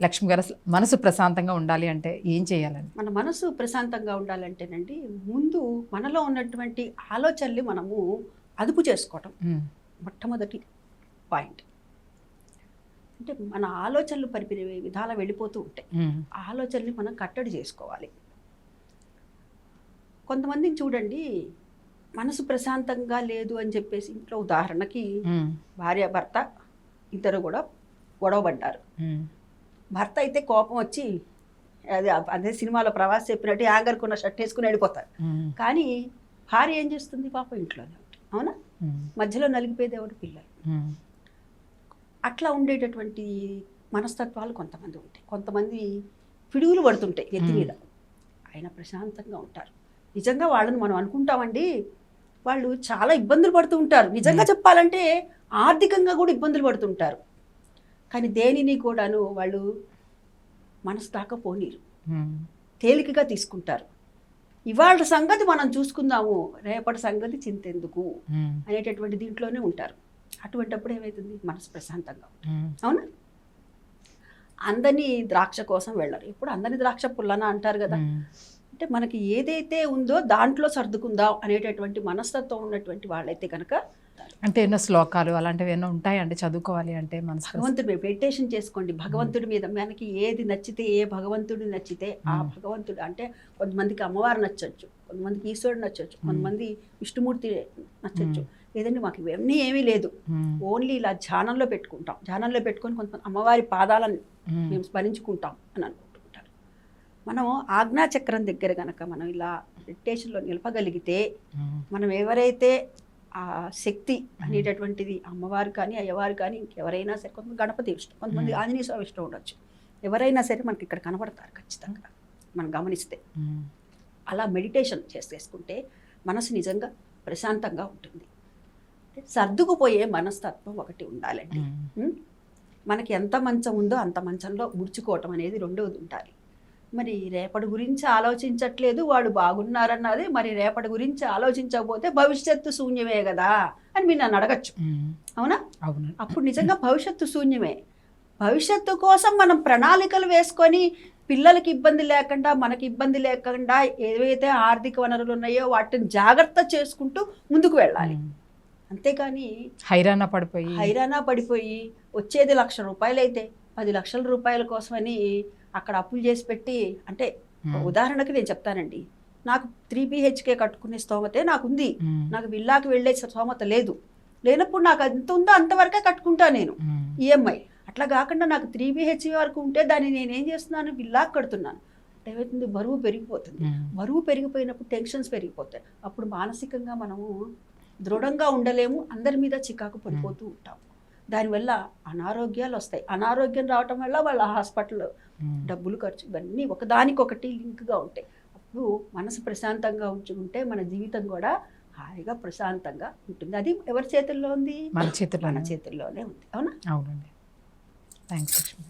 లక్ష్మి గారు అసలు మనసు ప్రశాంతంగా ఉండాలి అంటే ఏం చేయాలని మన మనసు ప్రశాంతంగా ఉండాలంటేనండి ముందు మనలో ఉన్నటువంటి ఆలోచనలు మనము అదుపు చేసుకోవటం మొట్టమొదటి పాయింట్. అంటే మన ఆలోచనలు పరిపిన విధాల వెళ్ళిపోతూ ఉంటాయి. ఉమ్, ఆ ఆలోచనల్ని మనం కట్టడి చేసుకోవాలి. కొంతమందిని చూడండి మనసు ప్రశాంతంగా లేదు అని చెప్పేసి ఇంట్లో ఉదాహరణకి భార్య భర్త ఇద్దరు కూడా గొడవపడ్డారు ఉమ్, భర్త అయితే కోపం వచ్చి అదే అదే సినిమాలో ప్రవాస్ చెప్పినట్టు యాంగర్కి ఉన్న షర్ట్ వేసుకుని వెళ్ళిపోతారు. కానీ భార్య ఏం చేస్తుంది పాపం ఇంట్లోనే ఉంటుంది. అవునా? మధ్యలో నలిగిపోయేది ఎవరు పిల్లలు. అట్లా ఉండేటటువంటి మనస్తత్వాలు కొంతమంది ఉంటాయి. కొంతమంది పిడుగులు పడుతుంటాయి ఎత్తి మీద. ఆయన ప్రశాంతంగా ఉంటారు. నిజంగా వాళ్ళని మనం అనుకుంటామండి వాళ్ళు చాలా ఇబ్బందులు పడుతూ ఉంటారు. నిజంగా చెప్పాలంటే ఆర్థికంగా కూడా ఇబ్బందులు పడుతుంటారు కానీ దేనిని కూడాను వాళ్ళు మనసు దాకా పోనీరు తేలికగా తీసుకుంటారు. ఇవాళ సంగతి మనం చూసుకుందాము రేపటి సంగతి చింతెందుకు అనేటటువంటి దీంట్లోనే ఉంటారు. అటువంటప్పుడు ఏమవుతుంది మనసు ప్రశాంతంగా అవునా? అందరినీ ద్రాక్ష కోసం వెళ్ళరు. ఇప్పుడు అందరినీ ద్రాక్ష పుల్లన అంటారు కదా. అంటే మనకి ఏదైతే ఉందో దాంట్లో సర్దుకుందాం అనేటటువంటి మనస్తత్వం ఉన్నటువంటి వాళ్ళైతే కనుక అంటే ఎన్నో శ్లోకాలు అలాంటివి ఎన్నో ఉంటాయండి చదువుకోవాలి అంటే ప్రశాంతం. భగవంతుడి మీద మెడిటేషన్ చేసుకోండి. భగవంతుడి మీద మనకి ఏది నచ్చితే ఏ భగవంతుడు నచ్చితే ఆ. భగవంతుడు అంటే కొంతమందికి అమ్మవారు నచ్చొచ్చు కొంతమందికి ఈశ్వరుడు నచ్చొచ్చు కొంతమంది విష్ణుమూర్తి నచ్చొచ్చు. లేదంటే మాకు ఇవన్నీ ఏమీ లేదు. ఓన్లీ ఇలా ధ్యానంలో పెట్టుకుంటాం. ధ్యానంలో పెట్టుకొని కొంతమంది అమ్మవారి పాదాలను మేము. స్మరించుకుంటాం అని అనుకుంటుంటారు. మనం ఆజ్ఞాచక్రం దగ్గర కనుక మనం ఇలా మెడిటేషన్లో నిలపగలిగితే మనం ఎవరైతే ఆ శక్తి అనేటటువంటిది అమ్మవారు కానీ అయ్యవారు కానీ ఇంకెవరైనా సరే కొంతమంది గణపతి ఇష్టం కొంతమంది. ఆంజనేయ స్వామి ఇష్టం ఉండొచ్చు. ఎవరైనా సరే మనకి ఇక్కడ కనబడతారు ఖచ్చితంగా. మనం గమనిస్తే. అలా మెడిటేషన్ చేసేసుకుంటే మనసు నిజంగా ప్రశాంతంగా ఉంటుంది. సర్దుకుపోయే మనస్తత్వం ఒకటి ఉండాలండి? మనకి ఎంత మంచం ఉందో అంత మంచంలో ముడుచుకోవటం అనేది రెండవది ఉండాలి. మరి రేపటి గురించి ఆలోచించట్లేదు వాడు బాగున్నారన్నది మరి రేపటి గురించి ఆలోచించకపోతే భవిష్యత్తు శూన్యమే కదా అని మీరు నన్ను అడగచ్చు. అవునా? అవునండి అప్పుడు నిజంగా భవిష్యత్తు శూన్యమే. భవిష్యత్తు కోసం మనం ప్రణాళికలు వేసుకొని పిల్లలకి ఇబ్బంది లేకుండా మనకి ఇబ్బంది లేకుండా ఏవైతే ఆర్థిక వనరులు ఉన్నాయో వాటిని జాగ్రత్త చేసుకుంటూ ముందుకు వెళ్ళాలి. అంతేకాని హైరాణ పడిపోయి. హైరానా పడిపోయి వచ్చేది లక్ష రూపాయలు అయితే పది లక్షల రూపాయల కోసమని అక్కడ అప్పులు చేసి పెట్టి అంటే ఉదాహరణకి నేను చెప్తానండి. నాకు త్రీ బిహెచ్కే కట్టుకునే స్తోమతే నాకుంది. ఉమ్, నాకు విల్లాకి వెళ్ళే స్తోమత లేదు. లేనప్పుడు నాకు ఎంత ఉందో అంతవరకే కట్టుకుంటా నేను. ఈఎంఐ. అట్లా కాకుండా నాకు త్రీ బిహెచ్కే వరకు ఉంటే దాన్ని నేను ఏం చేస్తున్నాను? విల్లాకి కడుతున్నాను. అంటే ఏమవుతుంది బరువు పెరిగిపోతుంది. బరువు పెరిగిపోయినప్పుడు టెన్షన్స్ పెరిగిపోతాయి. అప్పుడు మానసికంగా మనము దృఢంగా ఉండలేము. అందరి మీద చికాకు పడిపోతూ ఉంటాం దానివల్ల అనారోగ్యాలు వస్తాయి అనారోగ్యం రావటం వల్ల వాళ్ళ హాస్పిటల్ డబ్బులు ఖర్చు ఇవన్నీ ఒకదానికొకటి లింక్గా ఉంటాయి. అప్పుడు మనసు ప్రశాంతంగా ఉంచుకుంటే మన జీవితం కూడా హాయిగా ప్రశాంతంగా ఉంటుంది. అది ఎవరి చేతుల్లో ఉంది? మన చేతిలో మన చేతుల్లోనే ఉంది. అవునా? అవునండి. థ్యాంక్స్ లక్ష్మి